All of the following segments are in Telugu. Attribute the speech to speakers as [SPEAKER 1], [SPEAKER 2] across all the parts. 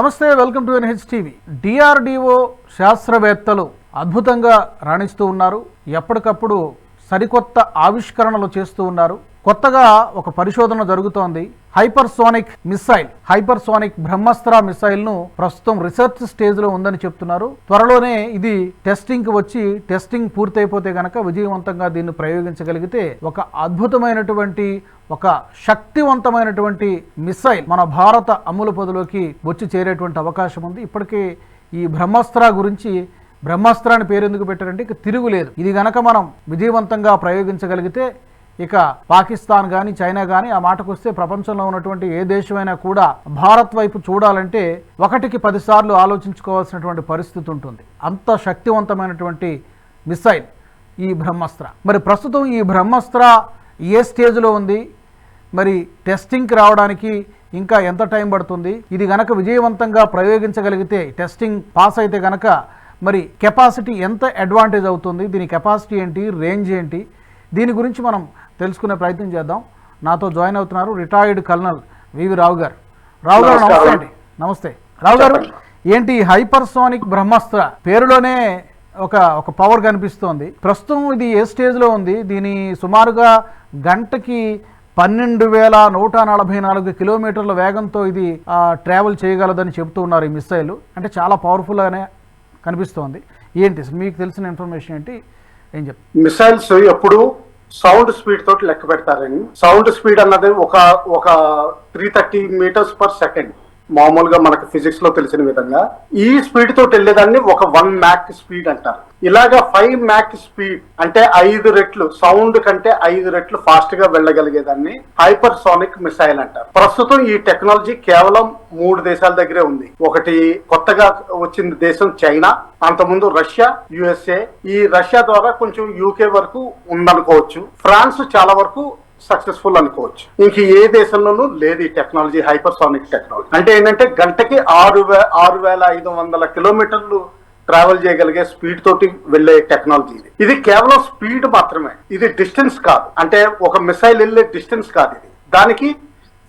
[SPEAKER 1] నమస్తే welcome to NH TV DRDO శాస్త్రవేత్తలు అద్భుతంగా రాణిస్తూ ఉన్నారు. ఎప్పటికప్పుడు సరికొత్త ఆవిష్కరణలు చేస్తూ ఉన్నారు. కొత్తగా ఒక పరిశోధన జరుగుతోంది. హైపర్సోనిక్ మిసైల్ హైపర్సోనిక్ బ్రహ్మాస్త్ర మిసైల్ను ప్రస్తుతం రీసెర్చ్ స్టేజ్లో ఉందని చెప్తున్నారు. త్వరలోనే ఇది టెస్టింగ్కి వచ్చి టెస్టింగ్ పూర్తయిపోతే గనక విజయవంతంగా దీన్ని ప్రయోగించగలిగితే ఒక అద్భుతమైనటువంటి ఒక శక్తివంతమైనటువంటి మిసైల్ మన భారత అమలు పొదిలోకి వచ్చి చేరేటువంటి అవకాశం ఉంది. ఇప్పటికే ఈ బ్రహ్మాస్త్ర గురించి బ్రహ్మాస్త్రాన్ని పేరెందుకు పెట్టారంటే ఇక తిరుగులేదు. ఇది గనక మనం విజయవంతంగా ప్రయోగించగలిగితే ఇక పాకిస్తాన్ కానీ చైనా కానీ ఆ మాటకు వస్తే ప్రపంచంలో ఉన్నటువంటి ఏ దేశమైనా కూడా భారత్ వైపు చూడాలంటే ఒకటికి పదిసార్లు ఆలోచించుకోవాల్సినటువంటి పరిస్థితి ఉంటుంది. అంత శక్తివంతమైనటువంటి మిసైల్ ఈ బ్రహ్మాస్త్ర. మరి ప్రస్తుతం ఈ బ్రహ్మాస్త్ర ఏ స్టేజ్లో ఉంది? మరి టెస్టింగ్కి రావడానికి ఇంకా ఎంత టైం పడుతుంది? ఇది గనక విజయవంతంగా ప్రయోగించగలిగితే టెస్టింగ్ పాస్ అయితే గనక మరి కెపాసిటీ ఎంత అడ్వాంటేజ్ అవుతుంది? దీని కెపాసిటీ ఏంటి? రేంజ్ ఏంటి? దీని గురించి మనం తెలుసుకునే ప్రయత్నం చేద్దాం. నాతో జాయిన్ అవుతున్నారు రిటైర్డ్ కల్నల్ వివి రావు గారు. రావు గారు నమస్తే అండి. నమస్తే. రావు గారు ఏంటి హైపర్సోనిక్ బ్రహ్మాస్త్ర పేరులోనే ఒక ఒక పవర్ కనిపిస్తోంది. ప్రస్తుతం ఇది ఏ స్టేజ్లో ఉంది? దీని సుమారుగా గంటకి పన్నెండు వేల నూట నలభై నాలుగు కిలోమీటర్ల వేగంతో ఇది ట్రావెల్ చేయగలదని చెబుతూ ఉన్నారు ఈ మిసైల్ అంటే చాలా పవర్ఫుల్గానే కనిపిస్తోంది. ఏంటి మీకు తెలిసిన ఇన్ఫర్మేషన్ ఏంటి? ఏం చెప్తారు
[SPEAKER 2] మిసైల్స్ ఎప్పుడు సౌండ్ స్పీడ్ తోటి లెక్క పెడతారని సౌండ్ స్పీడ్ అన్నది ఒక ఒక three thirty metres per second మామూలుగా మనకు ఫిజిక్స్లో తెలిసిన విధంగా ఈ స్పీడ్ తోటి వెళ్ళేదాన్ని ఒక వన్ మ్యాక్ స్పీడ్ అంటారు. ఇలాగా ఫైవ్ మ్యాక్ స్పీడ్ అంటే ఐదు రెట్లు సౌండ్ కంటే ఐదు రెట్లు ఫాస్ట్గా వెళ్ళగలిగేదాన్ని హైపర్ సోనిక్ మిసైల్ అంటారు. ప్రస్తుతం ఈ టెక్నాలజీ కేవలం మూడు దేశాల దగ్గరే ఉంది. ఒకటి కొత్తగా వచ్చిన దేశం చైనా అంతకుముందు రష్యా యుఎస్ఏ. ఈ రష్యా ద్వారా కొంచెం యూకే వరకు ఉందనుకోవచ్చు. ఫ్రాన్స్ చాలా వరకు సక్సెస్ఫుల్ అనుకోవచ్చు. ఇంక ఏ దేశంలోనూ లేదు ఈ టెక్నాలజీ హైపర్సానిక్ టెక్నాలజీ అంటే ఏంటంటే గంటకి ఆరు వే ఆరు వేల ఐదు వందల కిలోమీటర్లు ట్రావెల్ చేయగలిగే స్పీడ్ తోటి వెళ్ళే టెక్నాలజీ ఇది. ఇది కేవలం స్పీడ్ మాత్రమే. ఇది డిస్టెన్స్ కాదు. అంటే ఒక మిసైల్ వెళ్ళే డిస్టెన్స్ కాదు ఇది. దానికి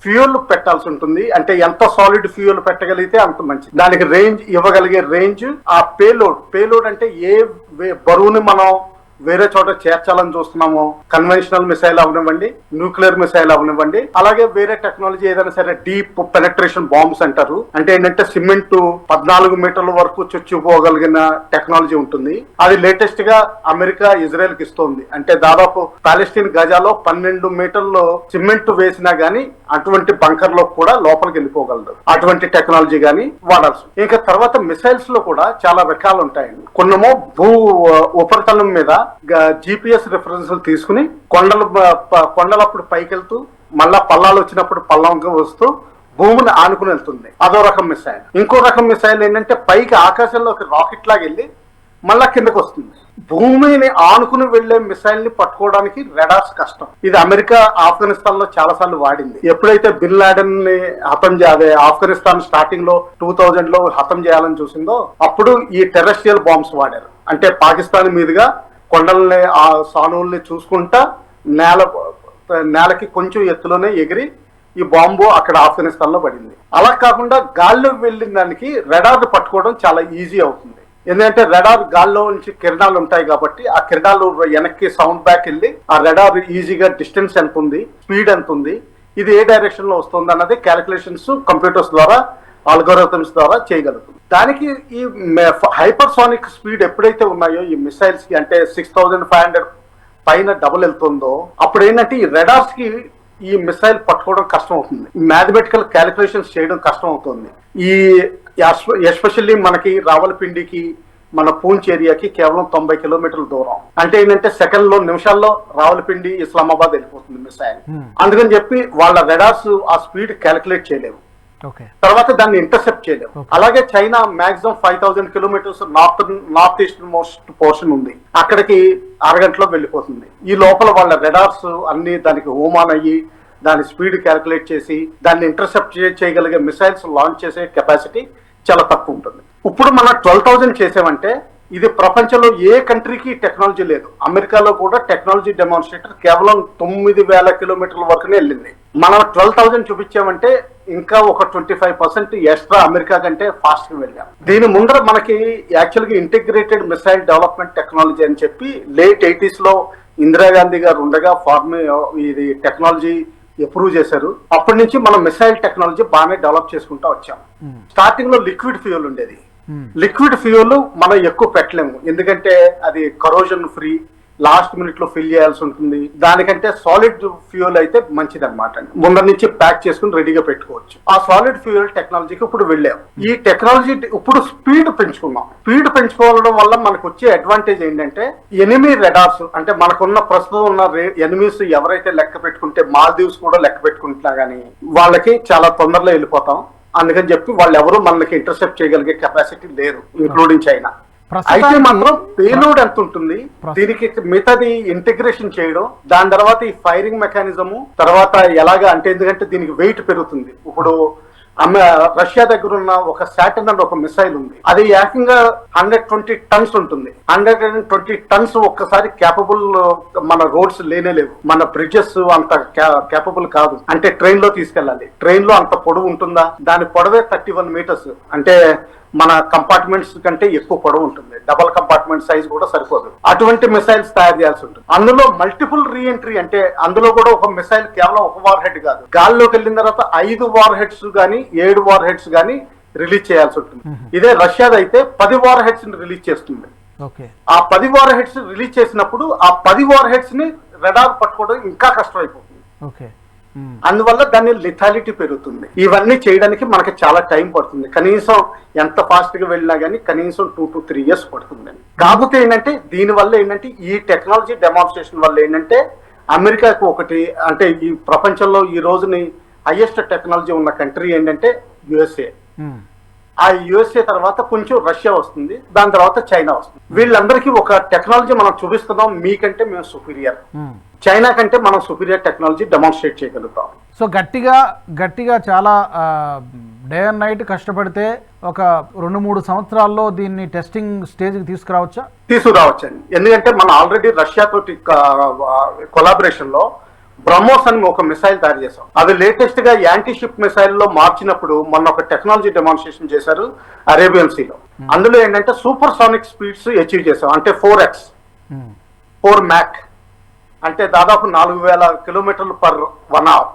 [SPEAKER 2] ఫ్యూయల్ పెట్టాల్సి ఉంటుంది. అంటే ఎంత సాలిడ్ ఫ్యూయల్ పెట్టగలిగితే అంత మంచిది. దానికి రేంజ్ ఇవ్వగలిగే రేంజ్ ఆ పేలోడ్ పేలోడ్ అంటే ఏ వే- బరువుని మనం వేరే చోట చేర్చాలని చూస్తున్నాము. కన్వెన్షనల్ మిసైల్ అవనివ్వండి న్యూక్లియర్ మిసైల్ అవనివ్వండి. అలాగే వేరే టెక్నాలజీ ఏదైనా సరే డీప్ పెనట్రేషన్ బాంబ్స్ అంటారు అంటే ఏంటంటే సిమెంట్ పద్నాలుగు మీటర్ల వరకు చొచ్చిపోగలిగిన టెక్నాలజీ ఉంటుంది. అది లేటెస్ట్గా అమెరికా ఇజ్రాయెల్కి ఇస్తుంది. అంటే దాదాపు పాలెస్టీన్ గజాలో పన్నెండు మీటర్లు సిమెంట్ వేసినా గానీ అటువంటి బంకర్లో కూడా లోపలికి వెళ్ళిపోగలదు. అటువంటి టెక్నాలజీ గానీ వాడాల్సి ఇంకా తర్వాత మిసైల్స్లో కూడా చాలా రకాలు ఉంటాయండి. కొన్నమో భూ ఉపరితలం మీద జిపిఎస్ రిఫరెన్స్ తీసుకుని కొండలు కొండలప్పుడు పైకి వెళ్తూ మళ్ళా పల్లాలు వచ్చినప్పుడు పల్లంగా వస్తూ భూమిని ఆనుకుని వెళ్తుంది. అదో రకం మిసైల్ ఇంకో రకం మిసైల్ ఏంటంటే పైకి ఆకాశంలోకి రాకెట్ లాగా వెళ్ళి మళ్ళా కిందకు వస్తుంది. భూమిని ఆనుకుని వెళ్ళే మిసైల్ని పట్టుకోవడానికి రెడార్స్ కష్టం. ఇది అమెరికా ఆఫ్ఘనిస్తాన్లో చాలా సార్లు వాడింది. ఎప్పుడైతే బిన్ లాడెన్ని హతం అదే ఆఫ్ఘనిస్తాన్ స్టార్టింగ్లో టూ థౌజండ్లో హతం చేయాలని చూసిందో అప్పుడు ఈ టెరెస్ట్రియల్ బాంబ్స్ వాడారు. అంటే పాకిస్తాన్ మీదుగా కొండల్ని ఆ సానువుల్ని చూసుకుంటా నేల నేలకి కొంచెం ఎత్తులోనే ఎగిరి ఈ బాంబు అక్కడ ఆఫ్ఘనిస్తాన్లో పడింది. అలా కాకుండా గాల్లో వెళ్ళిన దానికి రెడార్ పట్టుకోవడం చాలా ఈజీ అవుతుంది. ఎందుకంటే రెడార్ గాల్లో నుంచి కిరణాలు ఉంటాయి కాబట్టి ఆ కిరణాలు వెనక్కి సౌండ్ బ్యాక్ వెళ్ళి ఆ రెడార్ ఈజీగా డిస్టెన్స్ ఎంత ఉంది స్పీడ్ ఎంత ఉంది ఇది ఏ డైరెక్షన్లో వస్తుంది అన్నది క్యాలిక్యులేషన్స్ కంప్యూటర్స్ ద్వారా ఆల్గోరిథమ్స్ ద్వారా చేయగలుగుతుంది దానికి ఈ హైపర్సానిక్ స్పీడ్ ఎప్పుడైతే ఉన్నాయో ఈ మిసైల్స్కి అంటే సిక్స్ థౌజండ్ ఫైవ్ హండ్రెడ్ పైన డబుల్ వెళ్తుందో అప్పుడు ఏంటంటే ఈ రెడార్స్కి ఈ మిసైల్ పట్టుకోవడం కష్టం అవుతుంది మ్యాథమెటికల్ క్యాలిక్యులేషన్స్ చేయడం కష్టం అవుతుంది ఈ ఎస్పెషల్లీ మనకి రావలపిండికి మన పూంచ్ ఏరియాకి కేవలం తొంభై కిలోమీటర్ల దూరం. అంటే ఏంటంటే సెకండ్లో నిమిషాల్లో రావలపిండి ఇస్లామాబాద్ వెళ్ళిపోతుంది మిసైల్. అందుకని చెప్పి వాళ్ళ రెడార్స్ ఆ స్పీడ్ క్యాలిక్యులేట్ చేయలేవు. తర్వాత దాన్ని ఇంటర్సెప్ట్ చేయలేము. అలాగే China maximum five thousand kilometres north north east most portion ఉంది. అక్కడికి అరగంటలో వెళ్ళిపోతుంది. ఈ లోపల వాళ్ళ రెడార్స్ అన్ని దానికి హోమాన్ అయ్యి దాని స్పీడ్ క్యాలిక్యులేట్ చేసి దాన్ని ఇంటర్సెప్ట్ చేయగలిగే మిసైల్స్ లాంచ్ చేసే కెపాసిటీ చాలా తక్కువ ఉంటుంది. ఇప్పుడు మనం ట్వెల్వ్ థౌసండ్ చేసామంటే ఇది ప్రపంచంలో ఏ కంట్రీకి టెక్నాలజీ లేదు. అమెరికాలో కూడా టెక్నాలజీ డెమాన్స్ట్రేటర్ కేవలం తొమ్మిది వేల కిలోమీటర్ల వరకునే వెళ్ళింది. మనం ట్వెల్వ్ థౌసండ్ చూపించామంటే ఇంకా ఒక twenty five percent extra America కంటే ఫాస్ట్గా వెళ్ళాం. దీని ముందర మనకి యాక్చువల్గా ఇంటిగ్రేటెడ్ మిసైల్ డెవలప్మెంట్ టెక్నాలజీ అని చెప్పి లేట్ ఎయిటీస్లో ఇందిరాగాంధీ గారు ఉండగా ఫార్మ్ ఇది టెక్నాలజీ అప్రూవ్ చేశారు. అప్పటి నుంచి మనం మిసైల్ టెక్నాలజీ బాగానే డెవలప్ చేసుకుంటూ వచ్చాం. స్టార్టింగ్లో లిక్విడ్ ఫ్యూయల్ ఉండేది. లిక్విడ్ ఫ్యూయల్ మనం ఎక్కువ పెట్టలేము. ఎందుకంటే అది కరోజన్ ఫ్రీ లాస్ట్ మినిట్లో ఫిల్ చేయాల్సి ఉంటుంది. దానికంటే సాలిడ్ ఫ్యూయల్ అయితే మంచిది అనమాట ముందర నుంచి ప్యాక్ చేసుకుని రెడీగా పెట్టుకోవచ్చు. ఆ సాలిడ్ ఫ్యూయల్ టెక్నాలజీకి ఇప్పుడు వెళ్ళాం. ఈ టెక్నాలజీ ఇప్పుడు స్పీడ్ పెంచుకున్నాం. స్పీడ్ పెంచుకోవడం వల్ల మనకు వచ్చే అడ్వాంటేజ్ ఏంటంటే ఎనిమీ రెడార్స్ అంటే మనకున్న ప్రస్తుతం ఉన్న ఎనిమీస్ ఎవరైతే లెక్క పెట్టుకుంటే మాల్దీవ్స్ కూడా లెక్క పెట్టుకుంటున్నా గానీ వాళ్ళకి చాలా తొందరలో వెళ్ళిపోతాం. అందుకని చెప్పి వాళ్ళు ఎవరు మనకి ఇంటర్సెప్ట్ చేయగలిగే కెపాసిటీ లేరు ఇంక్లూడింగ్ చైనా అయితే మాత్రం పేలోడ్ ఎంత ఉంటుంది? దీనికి మిగతాది ఇంటిగ్రేషన్ చేయడం దాని తర్వాత ఈ ఫైరింగ్ మెకానిజము తర్వాత ఎలాగా అంటే ఎందుకంటే దీనికి వెయిట్ పెరుగుతుంది. ఇప్పుడు రష్యా దగ్గర ఉన్న ఒక సాటర్న్ అండ్ ఒక మిసైల్ ఉంది. అది ఏకంగా హండ్రెడ్ ట్వంటీ టన్స్ ఉంటుంది. హండ్రెడ్ అండ్ ట్వంటీ టన్స్ ఒక్కసారి క్యాపబుల్ మన రోడ్స్ లేనే లేవు. మన బ్రిడ్జెస్ అంత క్యాపబుల్ కాదు. అంటే ట్రైన్లో తీసుకెళ్ళాలి. ట్రైన్లో అంత పొడవు ఉంటుందా? దాని పొడవే థర్టీ వన్ మీటర్స్ అంటే మన కంపార్ట్మెంట్స్ కంటే ఎక్కువ పొడవు ఉంటుంది. డబల్ కంపార్ట్మెంట్ సైజ్ కూడా సరిపోదు. అటువంటి మిసైల్స్ తయారు చేయాల్సి ఉంటుంది. అందులో మల్టిపుల్ రీఎంట్రీ అంటే అందులో కూడా ఒక మిసైల్ కేవలం ఒక వార్ హెడ్ కాదు. గాల్లోకి వెళ్ళిన తర్వాత ఐదు వార్ హెడ్స్ గానీ ఏడు వార్ హెడ్స్ గానీ రిలీజ్ చేయాల్సి ఉంటుంది. ఇదే రష్యాది అయితే పది వార్ హెడ్స్ రిలీజ్ చేస్తుంది. ఆ పది వార్ హెడ్స్ రిలీజ్ చేసినప్పుడు ఆ పది వార్ హెడ్స్ని రెడార్ పట్టుకోవడం ఇంకా కష్టమైపోతుంది. అందువల్ల దాని లిథాలిటీ పెరుగుతుంది. ఇవన్నీ చేయడానికి మనకి చాలా టైం పడుతుంది. కనీసం ఎంత ఫాస్ట్గా వెళ్ళినా గానీ కనీసం టూ టు త్రీ ఇయర్స్ పడుతుంది కాకపోతే ఏంటంటే దీని వల్ల ఏంటంటే ఈ టెక్నాలజీ డెమాన్స్ట్రేషన్ వల్ల ఏంటంటే అమెరికాకు ఒకటి అంటే ఈ ప్రపంచంలో ఈ రోజుని హైయెస్ట్ టెక్నాలజీ ఉన్న కంట్రీ ఏంటంటే యుఎస్ఏ. ఆ యుఎస్ఏ తర్వాత కొంచెం రష్యా వస్తుంది దాని తర్వాత చైనా వస్తుంది. వీళ్ళందరికీ ఒక టెక్నాలజీ మనం చూపిస్తున్నాం మీకంటే మేము సుపీరియర్. చైనా కంటే మనం సుపీరియర్ టెక్నాలజీ డెమాన్స్ట్రేట్ చేయగలుగుతాం.
[SPEAKER 1] సో గట్టిగా గట్టిగా చాలా డే అండ్ నైట్ కష్టపడితే ఒక రెండు మూడు సంవత్సరాల్లో దీన్ని టెస్టింగ్ స్టేజ్కి తీసుకురావచ్చా?
[SPEAKER 2] తీసుకురావచ్చండి. ఎందుకంటే మనం ఆల్రెడీ రష్యా తోటి కొలాబరేషన్లో బ్రహ్మోస్ అని ఒక మిసైల్ తయారు చేసాం అది లేటెస్ట్గా యాంటీ షిప్ మిసైల్లో మార్చినప్పుడు మొన్న ఒక టెక్నాలజీ డెమాన్స్ట్రేషన్ చేశారు అరేబియన్ సీలో. అందులో ఏంటంటే సూపర్ సానిక్ స్పీడ్స్ అచీవ్ చేసాం అంటే ఫోర్ ఎక్స్. ఫోర్ మ్యాక్ అంటే దాదాపు నాలుగు వేల కిలోమీటర్లు పర్ వన్ అవర్.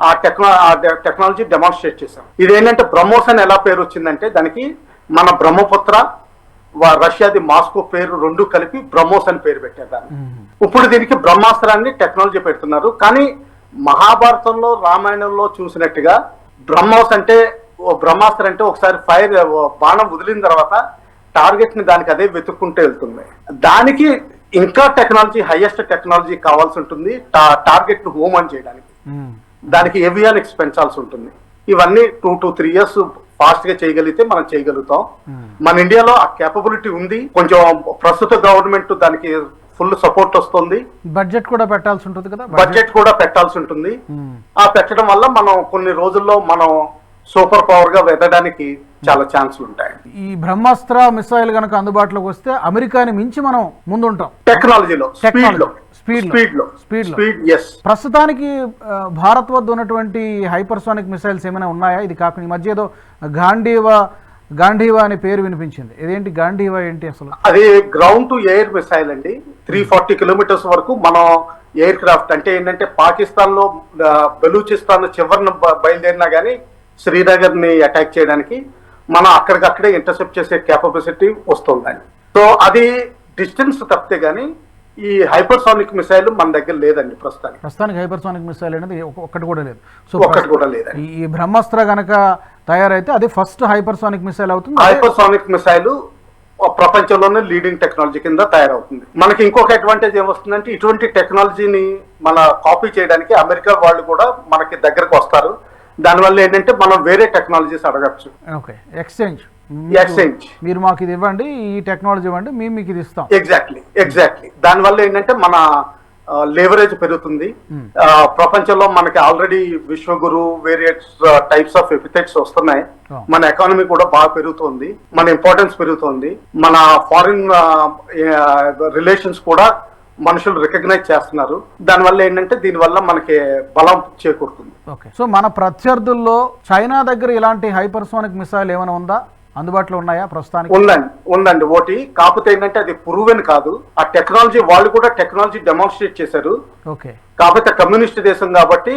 [SPEAKER 2] ఆ టెక్నా ఆ టెక్నాలజీ డెమాన్స్ట్రేట్ చేశాం. ఇది ఏంటంటే బ్రహ్మోస్ అని ఎలా పేరు వచ్చిందంటే దానికి మన బ్రహ్మపుత్ర రష్యాది మాస్కో పేరు రెండు కలిపి బ్రహ్మోస్ అని పేరు పెట్టారు దాన్ని
[SPEAKER 1] మ్మ్.
[SPEAKER 2] ఇప్పుడు దీనికి బ్రహ్మాస్త్రాన్ని టెక్నాలజీ పెడుతున్నారు కానీ మహాభారతంలో రామాయణంలో చూసినట్టుగా బ్రహ్మోస్ అంటే బ్రహ్మాస్త్రం అంటే ఒకసారి ఫైర్ బాణం వదిలిన తర్వాత టార్గెట్ని దానికి అదే వెతుక్కుంటూ వెళ్తుంది దానికి ఇంకా టెక్నాలజీ హైయెస్ట్ టెక్నాలజీ కావాల్సి ఉంటుంది టార్గెట్ను హోమ్ అని చేయడానికి. దానికి ఏవియానిక్స్ పెంచాల్సి ఉంటుంది ఇవన్నీ టూ టు త్రీ ఇయర్స్ ఫాస్ట్గా చేయగలిగితే మనం చేయగలుగుతాం.
[SPEAKER 1] మ్మ్.
[SPEAKER 2] మన ఇండియాలో ఆ కేపబిలిటీ ఉంది. కొంచెం ప్రస్తుత గవర్నమెంట్ దానికి ఫుల్ సపోర్ట్ వస్తుంది.
[SPEAKER 1] బడ్జెట్ కూడా పెట్టాల్సి ఉంటుంది కదా?
[SPEAKER 2] బడ్జెట్. కూడా పెట్టాల్సి ఉంటుంది.
[SPEAKER 1] మ్మ్.
[SPEAKER 2] ఆ పెట్టడం వల్ల మనం కొన్ని రోజుల్లో మనం సూపర్ పవర్గా వెదడానికి చాలా ఛాన్సులు ఉంటాయి.
[SPEAKER 1] ఈ బ్రహ్మాస్త్ర మిసైల్ కనుక అందుబాటులోకి వస్తే అమెరికాని మించి మనం ముందుంటాం.
[SPEAKER 2] టెక్నాలజీలో
[SPEAKER 1] స్పీడ్లో. స్పీడ్లో.
[SPEAKER 2] స్పీడ్ ఎస్
[SPEAKER 1] ప్రస్తుతానికి భారత్ వద్ద ఉన్నటువంటి హైపర్సోనిక్ మిసైల్స్ ఏమైనా ఉన్నాయా? ఇది కాకుండా ఈ మధ్య ఏదో గాంధీవా గాంధీవా అనే పేరు వినిపించింది. ఇదేంటి గాంధీవా ఏంటి అసలు?
[SPEAKER 2] అది గ్రౌండ్ టు ఎయిర్ మిసైల్ అండి. త్రీ ఫార్టీ కిలోమీటర్స్ వరకు మనం ఎయిర్ క్రాఫ్ట్ అంటే ఏంటంటే పాకిస్తాన్లో బలూచిస్తాన్ చివరిన బయలుదేరినా కానీ శ్రీనగర్ని అటాక్ చేయడానికి మనం అక్కడికక్కడే ఇంటర్సెప్ట్ చేసే కేపబిలిటీ వస్తుందండి. సో అది డిస్టెన్స్ తప్పితే గానీ ఈ హైపర్సానిక్ మిసైల్ మన దగ్గర లేదండి ప్రస్తుతానికి.
[SPEAKER 1] ప్రస్తుతానికి హైపర్సోనిక్ మిసైల్ అనేది ఒక్క- ఒక్కటి కూడా లేదు. సో
[SPEAKER 2] ఒక్కటి కూడా లేదండి.
[SPEAKER 1] ఈ బ్రహ్మాస్త్ర గనక తయారైతే అది ఫస్ట్ హైపర్సోనిక్ మిసైల్ అవుతుంది.
[SPEAKER 2] హైపర్సానిక్ మిసైల్ ప్రపంచంలోనే లీడింగ్ టెక్నాలజీ కింద తయారవుతుంది. మనకి ఇంకొక అడ్వాంటేజ్ ఏమొస్తుందంటే ఇటువంటి టెక్నాలజీని మన కాపీ చేయడానికి అమెరికా వాళ్ళు కూడా మనకి దగ్గరకు వస్తారు. దానివల్ల ఏంటంటే మనం వేరే టెక్నాలజీస్ అడగచ్చు.
[SPEAKER 1] Okay exchange.
[SPEAKER 2] ఎక్స్చేంజ్
[SPEAKER 1] మీరు మాకు ఇది ఇవ్వండి ఈ టెక్నాలజీ ఇవ్వండి మేము మీకు ఇది ఇస్తాం.
[SPEAKER 2] ఎగ్జాక్ట్లీ ఎగ్జాక్ట్లీ దానివల్ల ఏంటంటే మన లేవరేజ్ పెరుగుతుంది.
[SPEAKER 1] Hmm.
[SPEAKER 2] ప్రపంచంలో మనకి ఆల్రెడీ విశ్వగురు వేరియస్ టైప్స్ ఆఫ్ ఎపిథెట్స్ వస్తున్నాయి.
[SPEAKER 1] Oh.
[SPEAKER 2] మన ఎకానమీ కూడా బాగా పెరుగుతోంది. మన ఇంపార్టెన్స్ పెరుగుతోంది. మన ఫారిన్ రిలేషన్స్ కూడా మనుషులు రికగ్నైజ్ చేస్తున్నారు. దానివల్ల ఏంటంటే దీనివల్ల మనకి బలం చేకూరుతుంది.
[SPEAKER 1] సో మన ప్రత్యర్థుల్లో చైనా దగ్గర ఇలాంటి హైపర్సోనిక్ మిసైల్ ఏమైనా ఉందా? అందుబాటులో ఉన్నాయా ప్రస్తుతానికి?
[SPEAKER 2] ఉందండి ఉందండి. ఒకటి కాకపోతే ఏంటంటే అది ప్రూవెన్ కాదు. ఆ టెక్నాలజీ వాళ్ళు కూడా టెక్నాలజీ డెమాన్స్ట్రేట్ చేశారు.
[SPEAKER 1] ఓకే.
[SPEAKER 2] కాకపోతే కమ్యూనిస్ట్ దేశం కాబట్టి.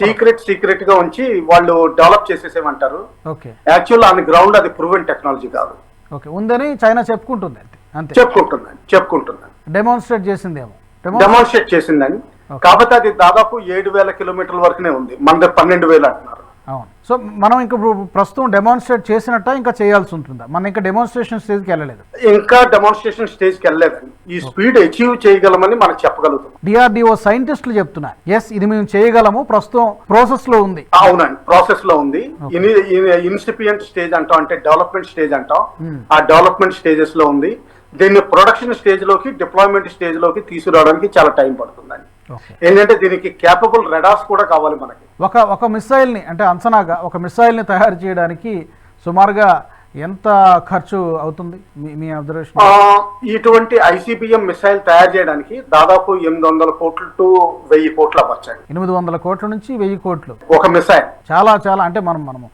[SPEAKER 2] సీక్రెట్ సీక్రెట్గా ఉంచి వాళ్ళు డెవలప్ చేసేసేమంటారు.
[SPEAKER 1] ఓకే.
[SPEAKER 2] యాక్చువల్ ఆన్ గ్రౌండ్ అది ప్రూవెన్ టెక్నాలజీ కాదు.
[SPEAKER 1] ఓకే. ఉందని చైనా చెప్పుకుంటుంది అంతే. అంతే
[SPEAKER 2] చెప్పుకుంటుందండి చెప్పుకుంటుందండి.
[SPEAKER 1] డెమాన్స్ట్రేట్ చేసిందేమో. డెమో
[SPEAKER 2] డెమాన్స్ట్రేట్ చేసిందండి. కాకపోతే అది దాదాపు ఏడు వేల కిలోమీటర్ల వరకునే ఉంది. మన దగ్గర పన్నెండు వేలు అంటున్నారు.
[SPEAKER 1] అవును. సో మనం ఇంకా ప్రస్తుతం డెమాన్స్ట్రేట్ చేసినట్ట ఇంకా చేయాల్సి ఉంటుందా? మనం ఇంకా డెమాన్స్ట్రేషన్ స్టేజ్కి వెళ్ళలేదు.
[SPEAKER 2] ఇంకా డెమాన్స్ట్రేషన్ స్టేజ్కి వెళ్ళలేదండి ఈ స్పీడ్ అచీవ్ చేయగలమని మనం చెప్పగలుగుతాం.
[SPEAKER 1] డిఆర్డిఓ సైంటిస్టులు చెప్తున్నారు. ఎస్ ఇది మేము చేయగలము. ప్రస్తుతం ప్రాసెస్లో ఉంది.
[SPEAKER 2] అవునండి ప్రాసెస్లో ఉంది. ఇన్సిపియంట్ స్టేజ్ అంటాం అంటే డెవలప్మెంట్ స్టేజ్ అంటాం.
[SPEAKER 1] Hmm.
[SPEAKER 2] ఆ డెవలప్మెంట్ స్టేజెస్లో ఉంది. దీన్ని ప్రొడక్షన్ స్టేజ్లోకి డిప్లాయ్మెంట్ స్టేజ్లోకి తీసుకురావడానికి చాలా టైం పడుతుందండి. ఏంటంటే దీనికి క్యాపబుల్ రెడార్స్ కూడా కావాలి మనకి.
[SPEAKER 1] ఒక ఒక మిసైల్ని అంటే అంచనాగా ఒక మిసైల్ని తయారు చేయడానికి సుమారుగా ఎంత ఖర్చు అవుతుంది? మీ అబ్జర్వేషన్
[SPEAKER 2] ఇటువంటి ఐసిబిఎం మిసైల్ తయారు చేయడానికి దాదాపు ఎనిమిది వందల కోట్లు టు వెయ్యి కోట్లు అవ్వచ్చండి
[SPEAKER 1] ఎనిమిది వందల కోట్ల నుంచి వెయ్యి కోట్లు.
[SPEAKER 2] ఒక మిసైల్
[SPEAKER 1] చాలా చాలా అంటే మనం మనము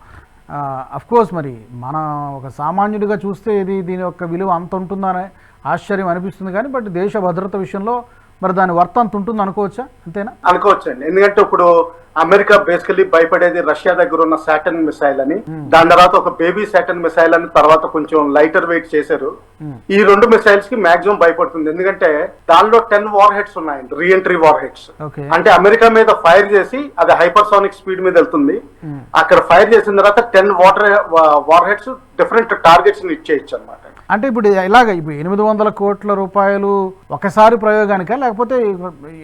[SPEAKER 1] అఫ్ కోర్స్ మరి మన ఒక సామాన్యుడిగా చూస్తే ఇది దీని యొక్క విలువ అంత ఉంటుందనే ఆశ్చర్యం అనిపిస్తుంది కానీ బట్ దేశ భద్రత విషయంలో మరి దాని వర్త అంత ఉంటుంది అనుకోవచ్చా? అంతేనా?
[SPEAKER 2] అనుకోవచ్చండి. ఎందుకంటే ఇప్పుడు అమెరికా బేసికలీ భయపడేది రష్యా దగ్గర ఉన్న సాటన్ మిసైల్ అని. దాని తర్వాత ఒక బేబీ సాటన్ మిసైల్ అని తర్వాత కొంచెం లైటర్ వెయిట్ చేశారు.
[SPEAKER 1] Hmm.
[SPEAKER 2] ఈ రెండు మిసైల్స్కి మాక్సిమం భయపడుతుంది. ఎందుకంటే దానిలో టెన్ వార్ హెడ్స్ ఉన్నాయండి. రీఎంట్రీ వార్ హెడ్స్ అంటే అమెరికా మీద ఫైర్ చేసి అది హైపర్సోనిక్ స్పీడ్ మీద వెళ్తుంది.
[SPEAKER 1] Hmm.
[SPEAKER 2] అక్కడ ఫైర్ చేసిన తర్వాత ten water warheads different targets ఇచ్చేయచ్చు అనమాట
[SPEAKER 1] అంటే ఇప్పుడు ఇలాగ ఇప్పుడు ఎనిమిది వందల కోట్ల రూపాయలు ఒకసారి ప్రయోగానికా? లేకపోతే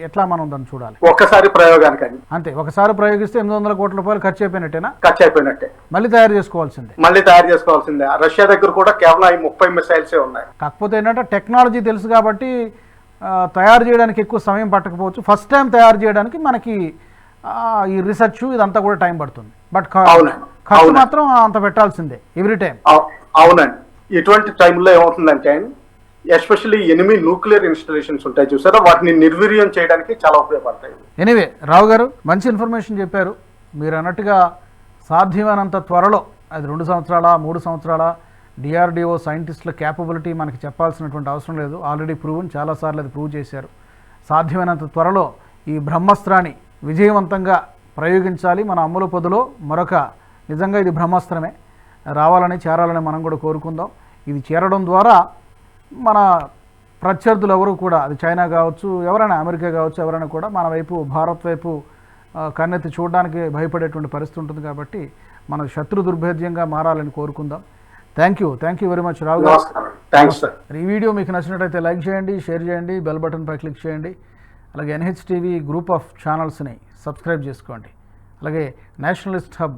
[SPEAKER 1] ఎట్లా మనం దాన్ని చూడాలి?
[SPEAKER 2] ఒక్కసారి ప్రయోగానికండి
[SPEAKER 1] అంతే ఒకసారి ప్రయోగిస్తే ఎనిమిది వందల కోట్ల రూపాయలు ఖర్చు అయిపోయినట్టేనా?
[SPEAKER 2] ఖర్చు అయిపోయినట్టే
[SPEAKER 1] మళ్ళీ తయారు చేసుకోవాల్సిందే.
[SPEAKER 2] మళ్ళీ తయారు చేసుకోవాల్సిందే. రష్యా దగ్గర కూడా కేవలం ఈ ముప్పై మిసైల్సే ఉన్నాయి.
[SPEAKER 1] కాకపోతే ఏంటంటే టెక్నాలజీ తెలుసు కాబట్టి తయారు చేయడానికి ఎక్కువ సమయం పట్టకపోవచ్చు. ఫస్ట్ టైం తయారు చేయడానికి మనకి ఈ రీసెర్చ్ ఇదంతా కూడా టైం పడుతుంది. బట్
[SPEAKER 2] అవునండి.
[SPEAKER 1] ఖర్చు. మాత్రం అంత పెట్టాల్సిందే ఎవ్రీ టైం
[SPEAKER 2] అవు- అవునండి. ఇటువంటి టైంలో ఏమవుతుందంటే ఎస్పెషల్లీ ఎనిమిది న్యూక్లియర్ ఇన్స్టాలేషన్స్ ఉంటాయి చూసారా? వాటిని నిర్వీర్యం చేయడానికి చాలా ఉపయోగపడతాయి.
[SPEAKER 1] ఎనీవే రావు గారు మంచి ఇన్ఫర్మేషన్ చెప్పారు. మీరు అన్నట్టుగా సాధ్యమైనంత త్వరలో అది రెండు సంవత్సరాల మూడు సంవత్సరాల డిఆర్డిఓ సైంటిస్టుల క్యాపబిలిటీ మనకి చెప్పాల్సినటువంటి అవసరం లేదు. ఆల్రెడీ ప్రూవ్ని చాలాసార్లు అది ప్రూవ్ చేశారు. సాధ్యమైనంత త్వరలో ఈ బ్రహ్మాస్త్రాన్ని విజయవంతంగా ప్రయోగించాలి. మన అమ్ముల పొదులో మరొక నిజంగా ఇది బ్రహ్మాస్త్రమే. రావాలని చేరాలని మనం కూడా కోరుకుందాం. ఇది చేరడం ద్వారా మన ప్రత్యర్థులు ఎవరు కూడా అది చైనా కావచ్చు ఎవరైనా అమెరికా కావచ్చు ఎవరైనా కూడా మన వైపు భారత్ వైపు కన్నెత్తి చూడడానికి భయపడేటువంటి పరిస్థితి ఉంటుంది కాబట్టి మన శత్రు దుర్భేద్యంగా మారాలని కోరుకుందాం. Thank you thank you very much Rao గారు. ఈ వీడియో మీకు నచ్చినట్టయితే లైక్ చేయండి షేర్ చేయండి బెల్ బటన్పై క్లిక్ చేయండి. అలాగే ఎన్హెచ్ టీవీ గ్రూప్ ఆఫ్ ఛానల్స్ని సబ్స్క్రైబ్ చేసుకోండి. అలాగే నేషనలిస్ట్ హబ్